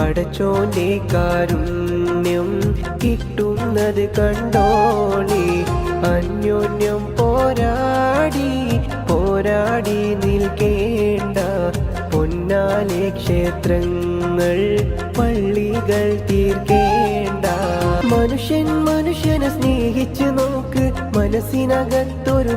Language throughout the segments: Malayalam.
പടച്ചോന്റെ കാരുണ്യം കിട്ടുന്നത് കണ്ടോളി അന്യോന്യം പോരാടി പോരാടി നിൽക്കേണ്ട. പൊന്നാലെ ക്ഷേത്രങ്ങൾ പള്ളികൾ തീർക്കേണ്ട. മനുഷ്യൻ മനുഷ്യനെ സ്നേഹിച്ചു നോക്ക് മനസ്സിനകത്തൊരു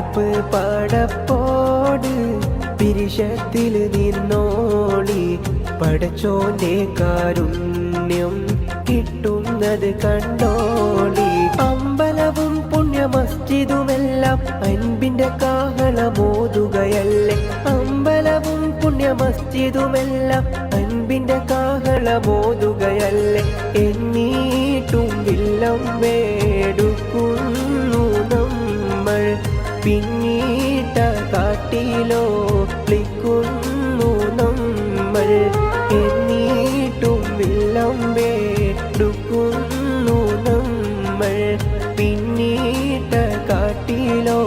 പടപ്പ് പടപ്പോട് പിരിശത്തിൽ നിന്നോളി. പടച്ചോന്റെ കാരുണ്യം കിട്ടുന്നത് കണ്ടോളി. അമ്പലവും പുണ്യ മസ്ജിദുമെല്ലാം അൻപിന്റെ കാഹളമോതുകയല്ലേ. അമ്പലവും പുണ്യ മസ്ജിദുമെല്ലാം അൻപിന്റെ കാഹളമോതുകയല്ലേ. എന്നീട്ടും വില്ലം വേടുക്കുന്നു കൈയിലോളിക്കുന്നു നമ്മൾ. എന്നീട്ടും വില്ലമ്പേ എടുക്കുന്നു നമ്മൾ. പിന്നീട്ട കാട്ടിലോ